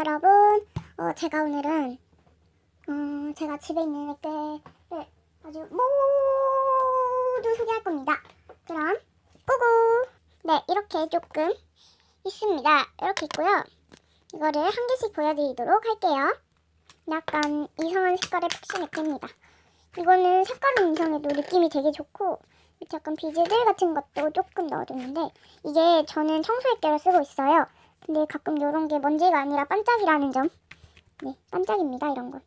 여러분. 어, 제가 오늘은 어, 제가 집에 있는 액대를 아주 모두 소개할 겁니다. 그럼 고고. 네, 이렇게 조금 있습니다. 이렇게 있고요. 이거를 한 개씩 보여드리도록 할게요. 약간 이상한 색깔의 푹신 액대입니다. 이거는 색깔은 이상해도 느낌이 되게 좋고 약간 비즈들 같은 것도 조금 넣어줬는데 이게 저는 청소 액대로 쓰고 있어요. 근데 가끔 이런 게 먼지가 아니라 반짝이라는 점. 네, 반짝입니다. 이런 건.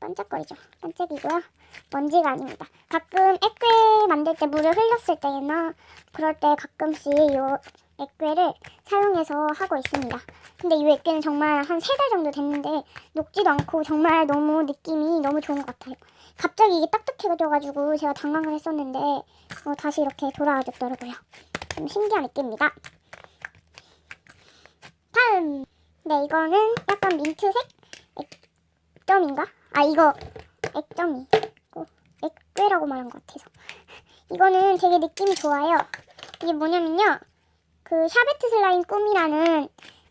반짝거리죠. 반짝이고요. 먼지가 아닙니다. 가끔 액괴 만들 때 물을 흘렸을 때나 그럴 때 가끔씩 이 액괴를 사용해서 하고 있습니다. 근데 이 액괴는 정말 한 세 달 정도 됐는데 녹지도 않고 정말 너무 느낌이 너무 좋은 것 같아요. 갑자기 이게 딱딱해져가지고 제가 당황을 했었는데 어, 다시 이렇게 돌아와줬더라고요. 좀 신기한 액괴입니다. 다음 네 이거는 약간 민트색? 액점인가? 아 이거 액점이. 고 액괴라고 말한 것 같아서. 이거는 되게 느낌이 좋아요. 이게 뭐냐면요. 그 샤베트 슬라임 꿈이라는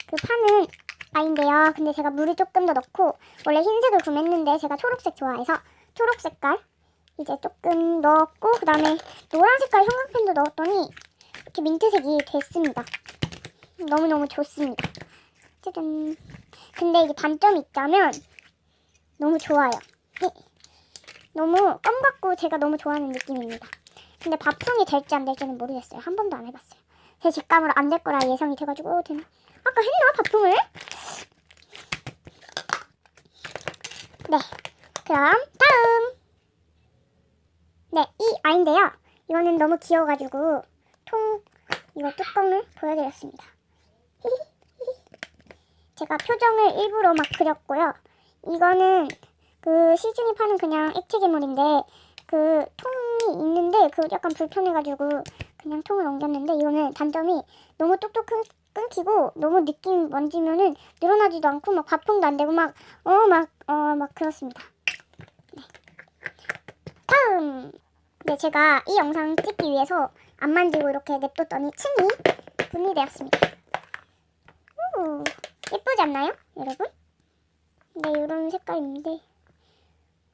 그 파는 아인데요. 근데 제가 물을 조금 더 넣고 원래 흰색을 구매했는데 제가 초록색 좋아해서 초록 색깔 이제 조금 넣었고 그 다음에 노란 색깔 형광펜도 넣었더니 이렇게 민트색이 됐습니다. 너무너무 좋습니다 짜잔. 근데 이게 단점이 있다면 너무 좋아요. 네. 너무 껌 같고 제가 너무 좋아하는 느낌입니다. 근데 밥풍이 될지 안 될지는 모르겠어요. 한 번도 안 해봤어요. 제 직감으로 안 될 거라 예상이 돼가지고 되네. 아까 했나 밥풍을? 네. 그럼 다음. 네, 이 아인데요. 이거는 너무 귀여워가지고 통 이거 뚜껑을 보여드렸습니다. 제가 표정을 일부러 막 그렸고요. 이거는 그 시중에 파는 그냥 액체 괴물인데 그 통이 있는데 그 약간 불편해가지고 그냥 통을 옮겼는데 이거는 단점이 너무 뚝뚝 끊, 끊기고 너무 느낌 먼지면은 늘어나지도 않고 막 밥통도 안 되고 막 어 막 어 막 그렇습니다. 네. 다음 네 제가 이 영상 찍기 위해서 안 만지고 이렇게 냅뒀더니 층이 분리되었습니다. 오. 예쁘지 않나요, 여러분? 네, 이런 색깔인데,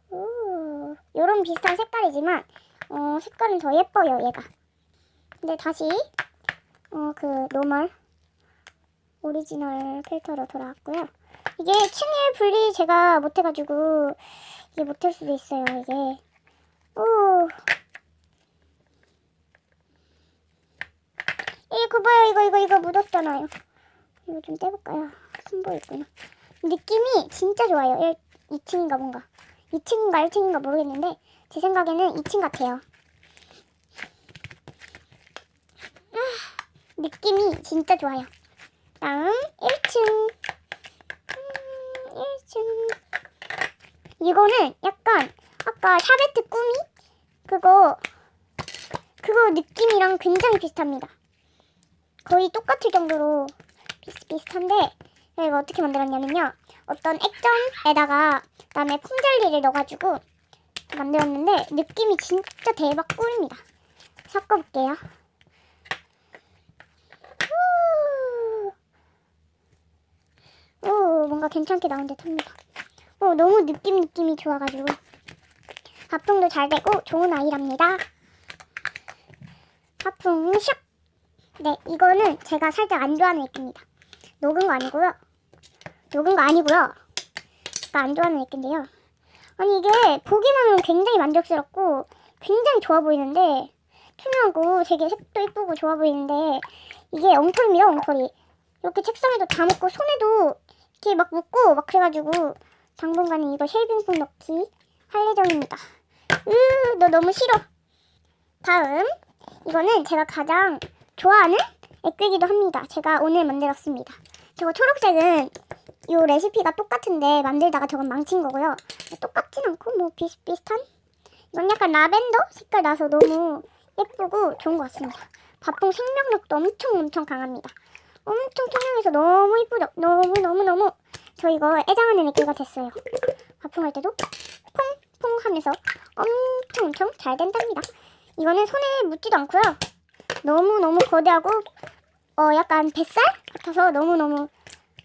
오, 이런 비슷한 색깔이지만, 어, 색깔은 더 예뻐요, 얘가. 근데 다시, 어, 그, 노멀, 오리지널 필터로 돌아왔고요. 이게 층의 분리 제가 못해가지고, 이게 못할 수도 있어요, 이게. 오. 이거 봐요, 이거, 이거, 이거 묻었잖아요. 이거 좀 떼볼까요? 손보 있구나. 느낌이 진짜 좋아요. 1, 2층인가 뭔가. 2층인가 1층인가 모르겠는데 제 생각에는 2층 같아요. 아, 느낌이 진짜 좋아요. 다음 1층. 음, 1층. 이거는 약간 아까 샤베트 꾸미 그거 그거 느낌이랑 굉장히 비슷합니다. 거의 똑같을 정도로 비슷비슷한데 이거 어떻게 만들었냐면요. 어떤 액정에다가 그다음에 폼젤리를 넣어가지고 만들었는데 느낌이 진짜 대박 꿀입니다. 섞어볼게요. 오, 오 뭔가 괜찮게 나온 듯 합니다. 오 너무 느낌 느낌이 좋아가지고 밥통도 잘 되고 좋은 아이랍니다. 밥통 샥! 네, 이거는 제가 살짝 안 좋아하는 액기입니다. 녹은 거 아니고요. 녹은 거 아니고요. 제가 안 좋아하는 액기인데요. 아니 이게 보기만으로 굉장히 만족스럽고 굉장히 좋아 보이는데 투명하고 되게 색도 이쁘고 좋아 보이는데 이게 엉터리입니다, 엉터리. 이렇게 책상에도 다 묻고 손에도 이렇게 막 묻고 막 그래가지고 당분간은 이거 쉐이빙폼 넣기 할 예정입니다. 으, 너 너무 싫어. 다음 이거는 제가 가장 좋아하는 액괴기도 합니다. 제가 오늘 만들었습니다. 저거 초록색은 이 레시피가 똑같은데 만들다가 저건 망친 거고요. 똑같진 않고 뭐 비슷비슷한? 이건 약간 라벤더 색깔 나서 너무 예쁘고 좋은 것 같습니다. 밥봉 생명력도 엄청 엄청 강합니다. 엄청 투명해서 너무 이쁘죠? 너무 너무 너무 저 이거 애장하는 액괴가 됐어요. 밥봉할 때도 퐁퐁 하면서 엄청 엄청 잘 된답니다. 이거는 손에 묻지도 않고요. 너무너무 거대하고 어 약간 뱃살 같아서 너무너무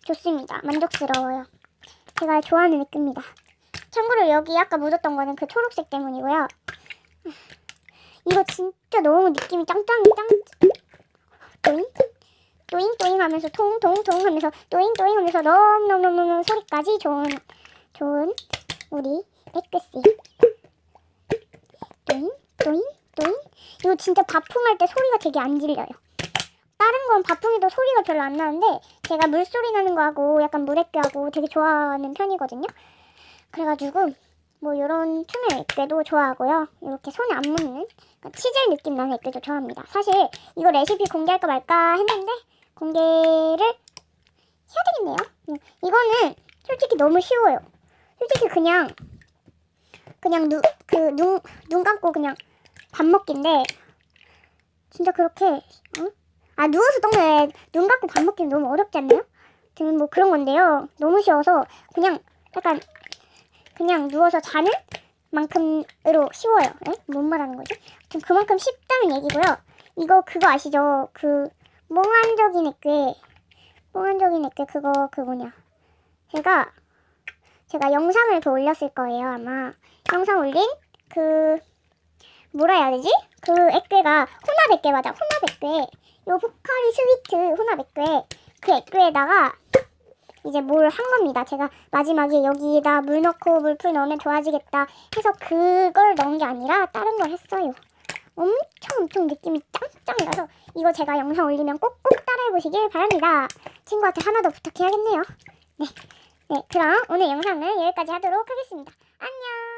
좋습니다. 만족스러워요. 제가 좋아하는 액괴입니다. 참고로 여기 아까 묻었던 거는 그 초록색 때문이고요. 이거 진짜 너무 느낌이 짱짱 짱 또잉 또잉 또잉 하면서 통통통 하면서 또잉 또잉 하면서 너무너무너무 소리까지 좋은 좋은 우리 백그씨 또잉 또잉 또잉 이거 진짜 바풍할 때 소리가 되게 안 질려요. 다른 건 바풍해도 소리가 별로 안 나는데 제가 물소리 나는 거 하고 약간 물액괴하고 되게 좋아하는 편이거든요. 그래가지고 뭐 이런 투명 액괴도 좋아하고요. 이렇게 손에 안 묻는 치젤 느낌 나는 액괴도 좋아합니다. 사실 이거 레시피 공개할까 말까 했는데 공개를 해야 되겠네요. 음, 이거는 솔직히 너무 쉬워요. 솔직히 그냥 그냥 눈 그눈 눈 감고 그냥 밥 먹기인데 진짜 그렇게 어? 아 누워서 똥내 눈 감고 밥 먹기는 너무 어렵지 않나요? 저는 뭐 그런 건데요. 너무 쉬워서 그냥 약간 그냥 누워서 자는 만큼으로 쉬워요. 에? 뭔 말하는 거지? 좀 그만큼 쉽다는 얘기고요. 이거 그거 아시죠? 그 몽환적인 액괴 몽환적인 액괴 그거 그 뭐냐? 제가 제가 영상을 더 올렸을 거예요 아마 영상 올린 그 뭐라 해야 되지? 그 액괴가 혼합 액괴 맞아 혼합 액괴 요 포카리 스위트 혼합 액괴 그 액괴에다가 이제 뭘 한 겁니다. 제가 마지막에 여기에다 물 넣고 물풀 넣으면 좋아지겠다 해서 그걸 넣은 게 아니라 다른 걸 했어요. 엄청 엄청 느낌이 짱짱이라서 이거 제가 영상 올리면 꼭꼭 따라해 보시길 바랍니다. 친구한테 하나 더 부탁해야겠네요. 네. 네, 그럼 오늘 영상은 여기까지 하도록 하겠습니다. 안녕!